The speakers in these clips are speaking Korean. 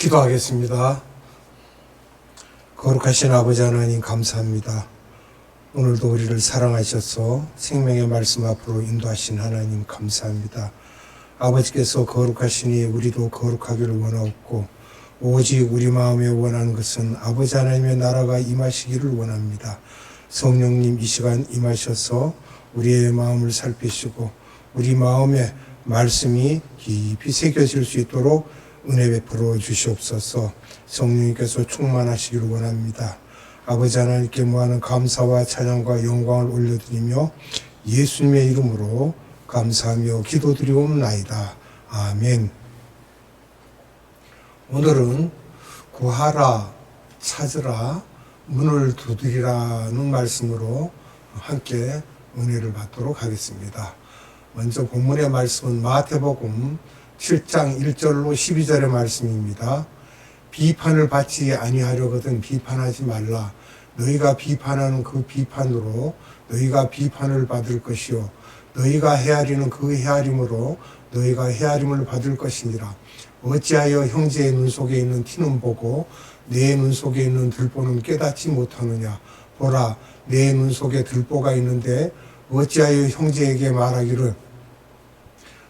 기도하겠습니다. 거룩하신 아버지 하나님 감사합니다. 오늘도 우리를 사랑하셔서 생명의 말씀 앞으로 인도하신 하나님 감사합니다. 아버지께서 거룩하시니 우리도 거룩하기를 원하옵고 오직 우리 마음에 원하는 것은 아버지 하나님의 나라가 임하시기를 원합니다. 성령님 이 시간 임하셔서 우리의 마음을 살피시고 우리 마음에 말씀이 깊이 새겨질 수 있도록 은혜 베풀어 주시옵소서 성령님께서 충만하시기를 원합니다. 아버지 하나님께 모하는 감사와 찬양과 영광을 올려드리며 예수님의 이름으로 감사하며 기도드리옵나이다. 아멘. 오늘은 구하라, 찾으라, 문을 두드리라는 말씀으로 함께 은혜를 받도록 하겠습니다. 먼저 본문의 말씀은 마태복음 7장 1절로 12절의 말씀입니다. 비판을 받지 아니하려거든 비판하지 말라. 너희가 비판하는 그 비판으로 너희가 비판을 받을 것이요. 너희가 헤아리는 그 헤아림으로 너희가 헤아림을 받을 것이니라. 어찌하여 형제의 눈 속에 있는 티는 보고 내 눈 속에 있는 들보는 깨닫지 못하느냐. 보라, 내 눈 속에 들보가 있는데 어찌하여 형제에게 말하기를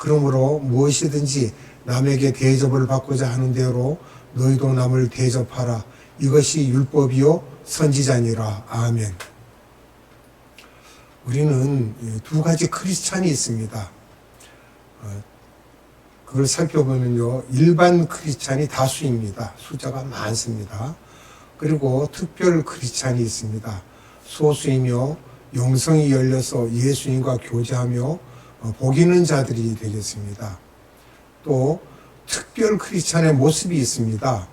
그러므로 무엇이든지 남에게 대접을 받고자 하는 대로 너희도 남을 대접하라. 이것이 율법이요 선지자니라. 아멘. 우리는 두 가지 크리스찬이 있습니다. 어, 그걸 살펴보면요 일반 크리스찬이 다수입니다. 숫자가 많습니다. 그리고 특별 크리스찬이 있습니다. 소수이며 영성이 열려서 예수님과 교제하며 어, 복이는 자들이 되겠습니다. 또 특별 크리스찬의 모습이 있습니다.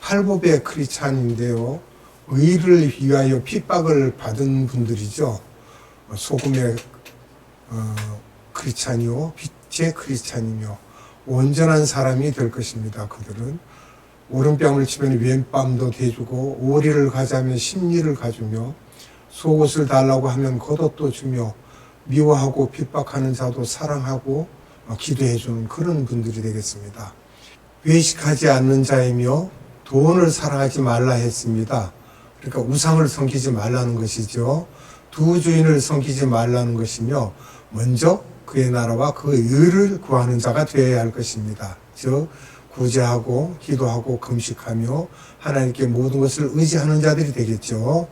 팔복의 크리스찬인데요. 의를 위하여 핍박을 받은 분들이죠. 어, 소금의 어, 크리스찬이요. 빛의 크리스찬이며 온전한 사람이 될 것입니다. 그들은 오른뺨을 치면 왼뺨도 대주고 오리를 가자면 심리를 가주며 속옷을 달라고 하면 겉옷도 주며 미워하고 핍박하는 자도 사랑하고 어, 기도해 주는 그런 분들이 되겠습니다. 외식하지 않는 자이며 돈을 사랑하지 말라 했습니다. 그러니까 우상을 섬기지 말라는 것이죠. 두 주인을 섬기지 말라는 것이며 먼저 그의 나라와 그 의를 구하는 자가 되어야 할 것입니다. 즉 구제하고 기도하고 금식하며 하나님께 모든 것을 의지하는 자들이 되겠죠.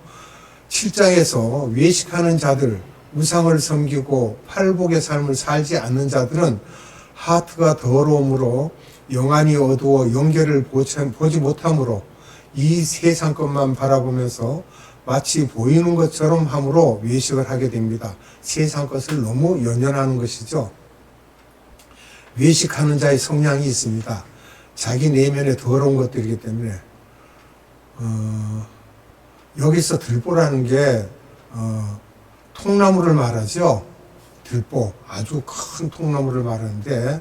7장에서 외식하는 자들, 우상을 섬기고 팔복의 삶을 살지 않는 자들은 하트가 더러움으로 영안이 어두워 영계를 보지 못하므로 이 세상 것만 바라보면서 마치 보이는 것처럼 함으로 외식을 하게 됩니다. 세상 것을 너무 연연하는 것이죠. 외식하는 자의 성향이 있습니다. 자기 내면에 더러운 것들이기 때문에 어, 여기서 들보라는 게 어, 통나무를 말하죠. 들보 아주 큰 통나무를 말하는데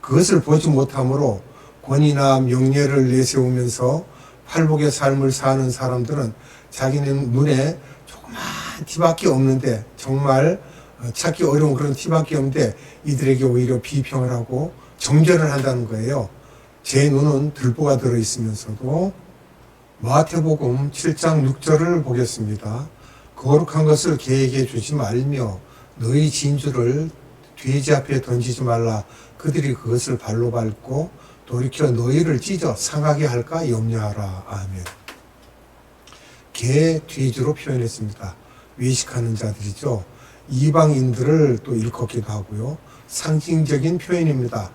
그것을 보지 못함으로 권위나 명예를 내세우면서 팔복의 삶을 사는 사람들은 자기는 눈에 조그만 티밖에 없는데 정말 어, 찾기 어려운 그런 티밖에 없는데 이들에게 오히려 비평을 하고 정죄를 한다는 거예요. 제 눈은 들보가 들어 있으면서도 마태복음 7장 6절을 보겠습니다. 거룩한 것을 개에게 주지 말며 너희 진주를 돼지 앞에 던지지 말라. 그들이 그것을 발로 밟고 돌이켜 너희를 찢어 상하게 할까 염려하라. 아멘. 개 돼지로 표현했습니다. 외식하는 자들이죠. 이방인들을 또 일컫기도 하고요. 상징적인 표현입니다.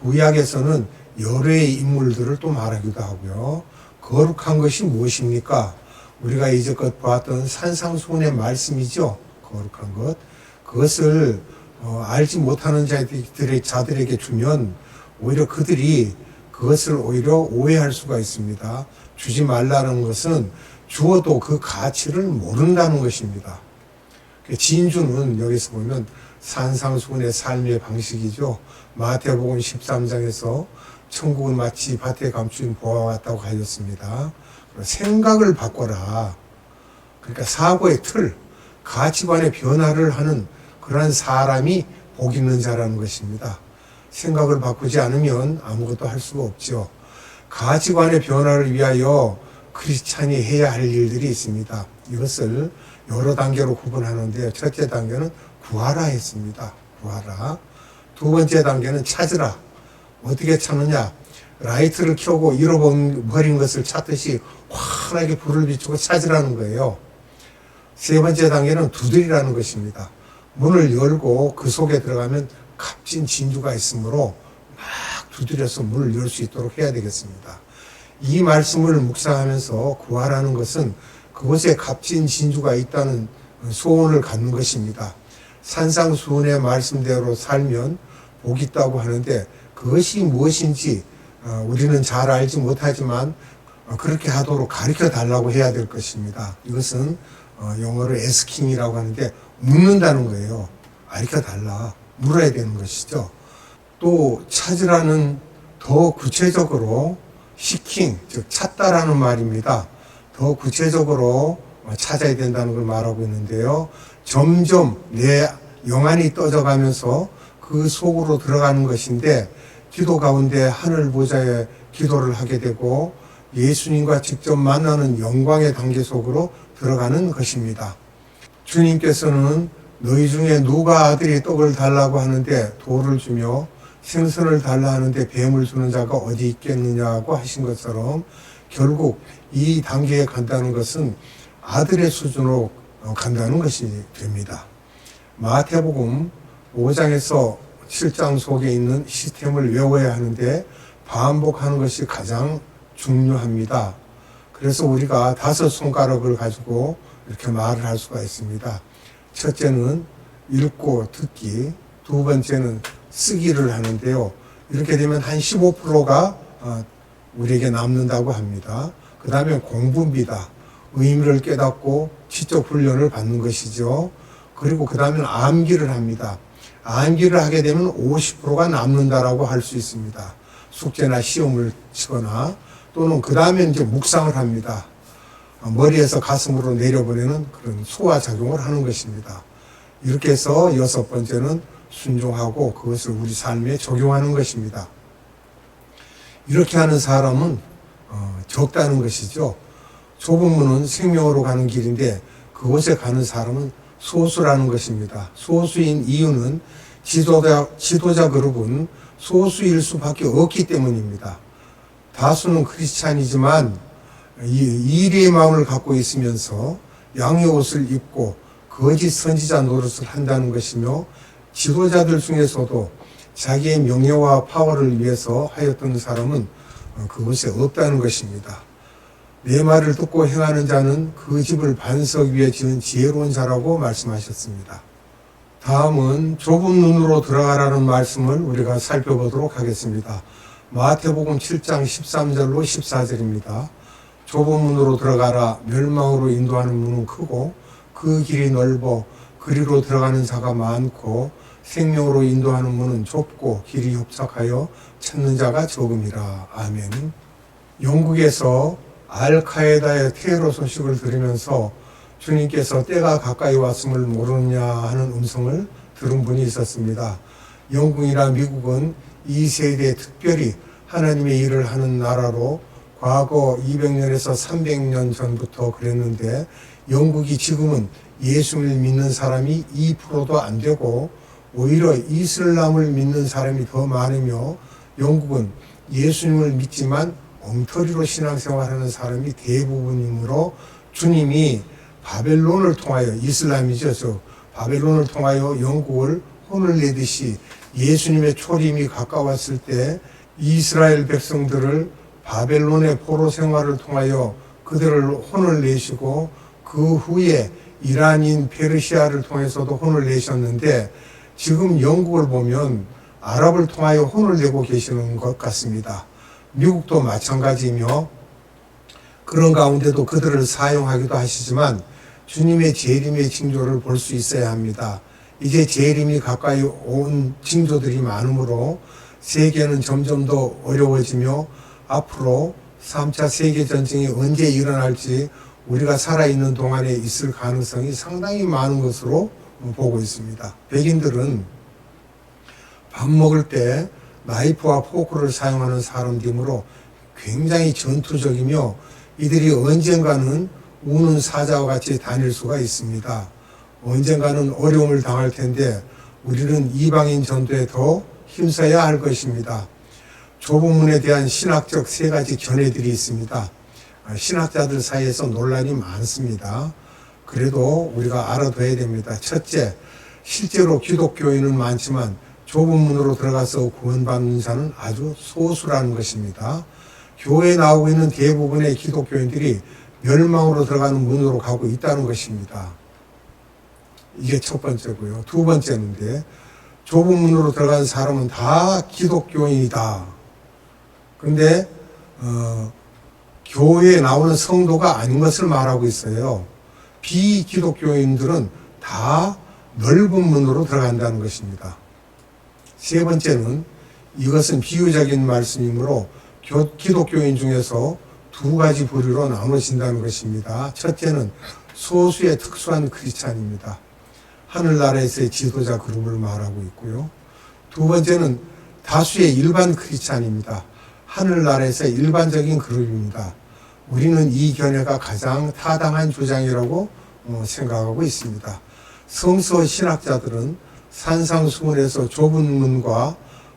구약에서는 여러의 인물들을 또 말하기도 하고요. 거룩한 것이 무엇입니까? 우리가 이제껏 보았던 산상수훈의 말씀이죠. 거룩한 것. 그것을 어, 알지 못하는 자들의, 자들에게 주면 오히려 그들이 그것을 오히려 오해할 수가 있습니다. 주지 말라는 것은 주어도 그 가치를 모른다는 것입니다. 그 진주는 여기서 보면 산상수훈의 삶의 방식이죠. 마태복음 13장에서 천국은 마치 밭에 감춘 보화 같다고 하였습니다. 생각을 바꿔라. 그러니까 사고의 틀, 가치관의 변화를 하는 그러한 사람이 복 있는 자라는 것입니다. 생각을 바꾸지 않으면 아무것도 할 수가 없죠. 가치관의 변화를 위하여 크리스찬이 해야 할 일들이 있습니다. 이것을 여러 단계로 구분하는데요. 첫째 단계는 구하라 했습니다. 구하라. 두 번째 단계는 찾으라. 어떻게 찾느냐? 라이트를 켜고 잃어버린 것을 찾듯이 환하게 불을 비추고 찾으라는 거예요. 세 번째 단계는 두드리라는 것입니다. 문을 열고 그 속에 들어가면 값진 진주가 있으므로 막 두드려서 문을 열 수 있도록 해야 되겠습니다. 이 말씀을 묵상하면서 구하라는 것은 그곳에 값진 진주가 있다는 소원을 갖는 것입니다. 산상수훈의 말씀대로 살면 복 있다고 하는데 그것이 무엇인지 어, 우리는 잘 알지 못하지만 어, 그렇게 하도록 가르쳐 달라고 해야 될 것입니다. 이것은 어, 영어로 에스킹이라고 하는데 묻는다는 거예요. 가르쳐 달라. 물어야 되는 것이죠. 또 찾으라는 더 구체적으로 시킹, 즉 찾다라는 말입니다. 더 구체적으로 찾아야 된다는 걸 말하고 있는데요. 점점 내 영안이 떠져가면서 그 속으로 들어가는 것인데 기도 가운데 하늘 보좌에 기도를 하게 되고 예수님과 직접 만나는 영광의 단계 속으로 들어가는 것입니다. 주님께서는 너희 중에 누가 아들이 떡을 달라고 하는데 돌을 주며 생선을 달라 하는데 뱀을 주는 자가 어디 있겠느냐고 하신 것처럼 결국 이 단계에 간다는 것은 아들의 수준으로 간다는 것이 됩니다. 마태복음 5장에서 7장 속에 있는 시스템을 외워야 하는데 반복하는 것이 가장 중요합니다. 그래서 우리가 다섯 손가락을 가지고 이렇게 말을 할 수가 있습니다. 첫째는 읽고 듣기, 두 번째는 쓰기를 하는데요. 이렇게 되면 한 15%가 어, 우리에게 남는다고 합니다. 그 다음에 공부입니다. 의미를 깨닫고 지적 훈련을 받는 것이죠. 그리고 그 다음에 암기를 합니다. 암기를 하게 되면 50%가 남는다라고 할 수 있습니다. 숙제나 시험을 치거나 또는 그 다음에 이제 묵상을 합니다. 머리에서 가슴으로 내려보내는 그런 소화 작용을 하는 것입니다. 이렇게 해서 여섯 번째는 순종하고 그것을 우리 삶에 적용하는 것입니다. 이렇게 하는 사람은 어, 적다는 것이죠. 좁은 문은 생명으로 가는 길인데 그곳에 가는 사람은 소수라는 것입니다. 소수인 이유는 지도자, 지도자 그룹은 소수일 수밖에 없기 때문입니다. 다수는 크리스찬이지만 이리의 마음을 갖고 있으면서 양의 옷을 입고 거짓 선지자 노릇을 한다는 것이며 지도자들 중에서도 자기의 명예와 파워를 위해서 하였던 사람은 그것에 없다는 것입니다. 내 말을 듣고 행하는 자는 그 집을 반석 위에 지은 지혜로운 자라고 말씀하셨습니다. 다음은 좁은 눈으로 들어가라는 말씀을 우리가 살펴보도록 하겠습니다. 마태복음 7장 13절로 14절입니다. 좁은 문으로 들어가라 멸망으로 인도하는 문은 크고 그 길이 넓어 그리로 들어가는 자가 많고 생명으로 인도하는 문은 좁고 길이 협착하여 찾는 자가 적음이라. 아멘. 영국에서 알카에다의 테러 소식을 들으면서 주님께서 때가 가까이 왔음을 모르느냐 하는 음성을 들은 분이 있었습니다. 영국이나 미국은 이 세대에 특별히 하나님의 일을 하는 나라로 과거 200년에서 300년 전부터 그랬는데 영국이 지금은 예수를 믿는 사람이 2%도 안 되고 오히려 이슬람을 믿는 사람이 더 많으며 영국은 예수님을 믿지만 엉터리로 신앙생활하는 사람이 대부분이므로 주님이 바벨론을 통하여 이슬람이죠. 저 바벨론을 통하여 영국을 혼을 내듯이 예수님의 초림이 가까웠을 때 이스라엘 백성들을 바벨론의 포로 생활을 통하여 그들을 혼을 내시고 그 후에 이란인 페르시아를 통해서도 혼을 내셨는데 지금 영국을 보면 아랍을 통하여 혼을 내고 계시는 것 같습니다. 미국도 마찬가지이며 그런 가운데도 그들을 사용하기도 하시지만 주님의 재림의 징조를 볼 수 있어야 합니다. 이제 재림이 가까이 온 징조들이 많으므로 세계는 점점 더 어려워지며 앞으로 3차 세계전쟁이 언제 일어날지 우리가 살아있는 동안에 있을 가능성이 상당히 많은 것으로 보고 있습니다. 백인들은 밥 먹을 때 나이프와 포크를 사용하는 사람들이므로 굉장히 전투적이며 이들이 언젠가는 우는 사자와 같이 다닐 수가 있습니다. 언젠가는 어려움을 당할 텐데 우리는 이방인 전도에 더 힘써야 할 것입니다. 좁은 문에 대한 신학적 세 가지 견해들이 있습니다. 아, 신학자들 사이에서 논란이 많습니다. 그래도 우리가 알아둬야 됩니다. 첫째, 실제로 기독교인은 많지만 좁은 문으로 들어가서 구원받는 자는 아주 소수라는 것입니다. 교회에 나오고 있는 대부분의 기독교인들이 멸망으로 들어가는 문으로 가고 있다는 것입니다. 이게 첫 번째고요. 두 번째는데 좁은 문으로 들어간 사람은 다 기독교인이다. 근데 어, 교회에 나오는 성도가 아닌 것을 말하고 있어요. 비기독교인들은 다 넓은 문으로 들어간다는 것입니다. 세 번째는 이것은 비유적인 말씀이므로 교- 기독교인 중에서 두 가지 부류로 나눠진다는 것입니다. 첫째는 소수의 특수한 크리스찬입니다. 하늘나라에서의 지도자 그룹을 말하고 있고요. 두 번째는 다수의 일반 크리스찬입니다. 하늘나라에서의 일반적인 그룹입니다. 우리는 이 견해가 가장 타당한 주장이라고 어, 생각하고 있습니다. 성서 신학자들은 산상수훈에서 좁은 문과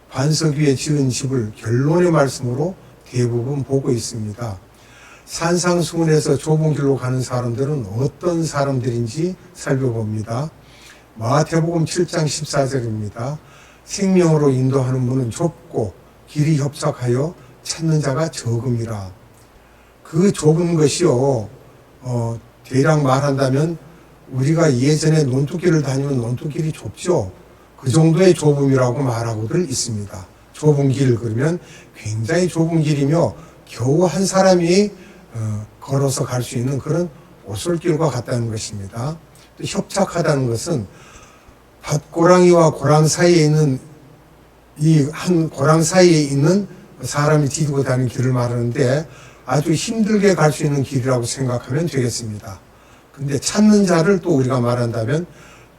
반석 위에 지은 집을 결론의 말씀으로 대부분 보고 있습니다. 산상수훈에서 좁은 길로 가는 사람들은 어떤 사람들인지 살펴봅니다. 마태복음 7장 14절입니다. 생명으로 인도하는 문은 좁고 길이 협착하여 찾는 자가 적음이라. 그 좁은 것이요, 어, 대략 말한다면 우리가 예전에 논두길을 다니면 논두길이 좁죠. 그 정도의 좁음이라고 말하고들 있습니다. 좁은 길 그러면 굉장히 좁은 길이며 겨우 한 사람이 어, 걸어서 갈 수 있는 그런 오솔길과 같다는 것입니다. 또 협착하다는 것은 밭고랑이와 고랑 사이에 있는 이 한 고랑 사이에 있는 사람이 디디고 다니는 길을 말하는데 아주 힘들게 갈 수 있는 길이라고 생각하면 되겠습니다. 근데 찾는 자를 또 우리가 말한다면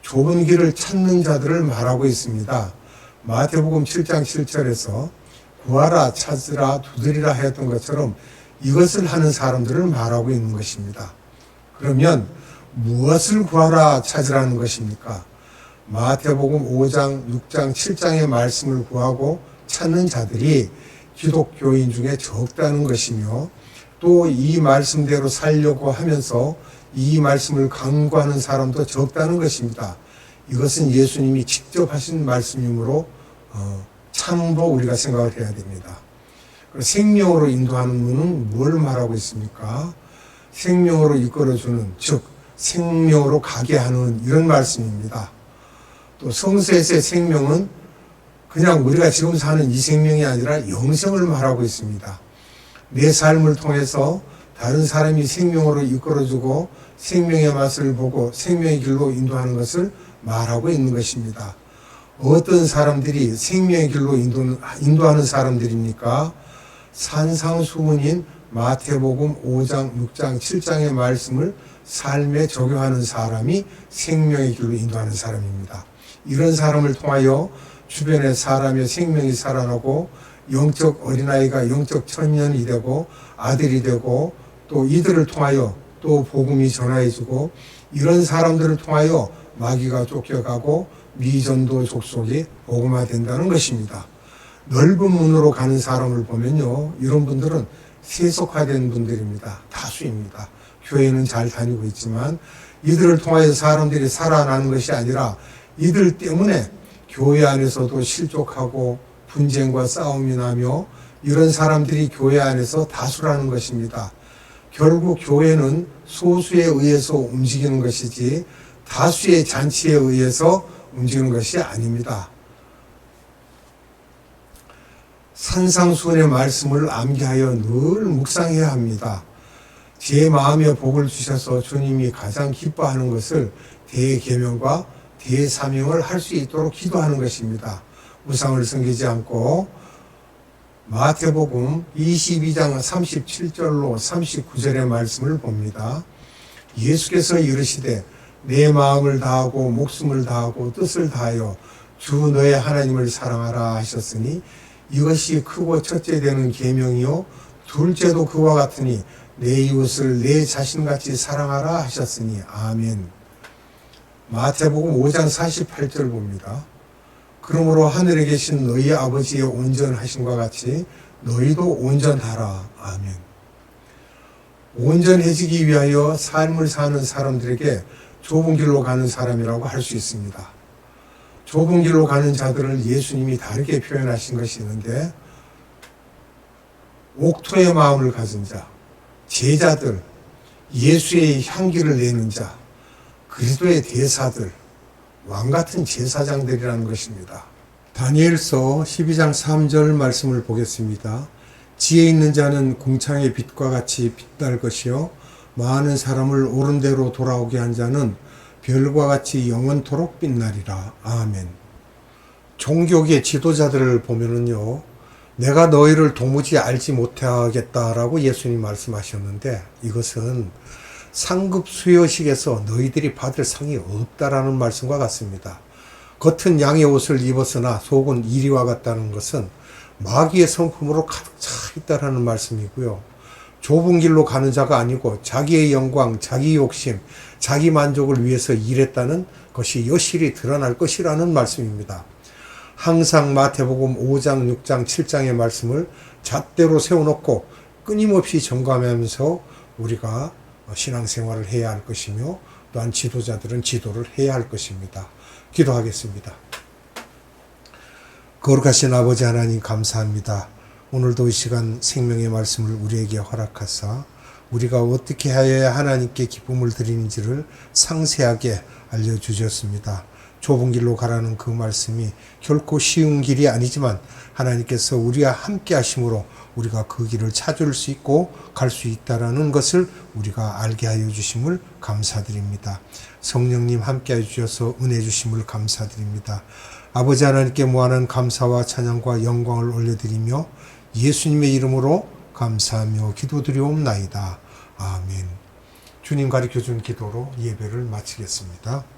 좁은 길을 찾는 자들을 말하고 있습니다. 마태복음 7장 7절에서 구하라 찾으라 두드리라 했던 것처럼 이것을 하는 사람들을 말하고 있는 것입니다. 그러면 무엇을 구하라 찾으라는 것입니까? 마태복음 5장, 6장, 7장의 말씀을 구하고 찾는 자들이 기독교인 중에 적다는 것이며 또 이 말씀대로 살려고 하면서 이 말씀을 강구하는 사람도 적다는 것입니다. 이것은 예수님이 직접 하신 말씀이므로 어, 참으로 우리가 생각을 해야 됩니다. 생명으로 인도하는 문은 뭘 말하고 있습니까? 생명으로 이끌어주는 즉 생명으로 가게 하는 이런 말씀입니다. 또 성서에서의 생명은 그냥 우리가 지금 사는 이 생명이 아니라 영생을 말하고 있습니다. 내 삶을 통해서 다른 사람이 생명으로 이끌어주고 생명의 맛을 보고 생명의 길로 인도하는 것을 말하고 있는 것입니다. 어떤 사람들이 생명의 길로 인도, 인도하는 사람들입니까? 산상수훈인 마태복음 5장, 6장, 7장의 말씀을 삶에 적용하는 사람이 생명의 길로 인도하는 사람입니다. 이런 사람을 통하여 주변의 사람의 생명이 살아나고 영적 어린아이가 영적 청년이 되고 아들이 되고 또 이들을 통하여 또 복음이 전하여지고 이런 사람들을 통하여 마귀가 쫓겨가고 미전도 족속이 복음화된다는 것입니다. 넓은 문으로 가는 사람을 보면요. 이런 분들은 세속화된 분들입니다. 다수입니다. 교회는 잘 다니고 있지만 이들을 통하여 사람들이 살아나는 것이 아니라 이들 때문에 교회 안에서도 실족하고 분쟁과 싸움이 나며 이런 사람들이 교회 안에서 다수라는 것입니다. 결국 교회는 소수에 의해서 움직이는 것이지 다수의 잔치에 의해서 움직이는 것이 아닙니다. 산상수훈의 말씀을 암기하여 늘 묵상해야 합니다. 제 마음에 복을 주셔서 주님이 가장 기뻐하는 것을 대계명과 대사명을 할 수 있도록 기도하는 것입니다. 우상을 섬기지 않고 마태복음 22장 37절로 39절의 말씀을 봅니다. 예수께서 이르시되 내 마음을 다하고 목숨을 다하고 뜻을 다하여 주 너의 하나님을 사랑하라 하셨으니 이것이 크고 첫째 되는 계명이요 둘째도 그와 같으니 내 이웃을 내 자신같이 사랑하라 하셨으니 아멘. 마태복음 5장 48절 봅니다. 그러므로 하늘에 계신 너희 아버지의 온전하심과 같이 너희도 온전하라. 아멘. 온전해지기 위하여 삶을 사는 사람들에게 좁은 길로 가는 사람이라고 할 수 있습니다. 좁은 길로 가는 자들을 예수님이 다르게 표현하신 것이 있는데 옥토의 마음을 가진 자, 제자들, 예수의 향기를 내는 자, 그리스도의 대사들, 왕 같은 제사장들이라는 것입니다. 다니엘서 12장 3절 말씀을 보겠습니다. 지혜 있는 자는 궁창의 빛과 같이 빛날 것이요 많은 사람을 옳은 대로 돌아오게 한 자는 별과 같이 영원토록 빛나리라. 아멘. 종교계 지도자들을 보면은요. 내가 너희를 도무지 알지 못하겠다라고 예수님 말씀하셨는데 이것은 상급 수여식에서 너희들이 받을 상이 없다라는 말씀과 같습니다. 겉은 양의 옷을 입었으나 속은 이리와 같다는 것은 마귀의 성품으로 가득 차 있다라는 말씀이고요. 좁은 길로 가는 자가 아니고 자기의 영광, 자기 욕심, 자기 만족을 위해서 일했다는 것이 여실히 드러날 것이라는 말씀입니다. 항상 마태복음 5장, 6장, 7장의 말씀을 잣대로 세워놓고 끊임없이 점검하면서 우리가 신앙생활을 해야 할 것이며 또한 지도자들은 지도를 해야 할 것입니다. 기도하겠습니다. 거룩하신 아버지 하나님 감사합니다. 오늘도 이 시간 생명의 말씀을 우리에게 허락하사 우리가 어떻게 하여야 하나님께 기쁨을 드리는지를 상세하게 알려주셨습니다. 좁은 길로 가라는 그 말씀이 결코 쉬운 길이 아니지만 하나님께서 우리와 함께 하심으로 우리가 그 길을 찾을 수 있고 갈 수 있다라는 것을 우리가 알게 하여 주심을 감사드립니다. 성령님 함께 해 주셔서 은혜 주심을 감사드립니다. 아버지 하나님께 무한한 감사와 찬양과 영광을 올려드리며 예수님의 이름으로 감사하며 기도드리옵나이다. 아멘. 주님 가르쳐 준 기도로 예배를 마치겠습니다.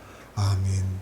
아멘.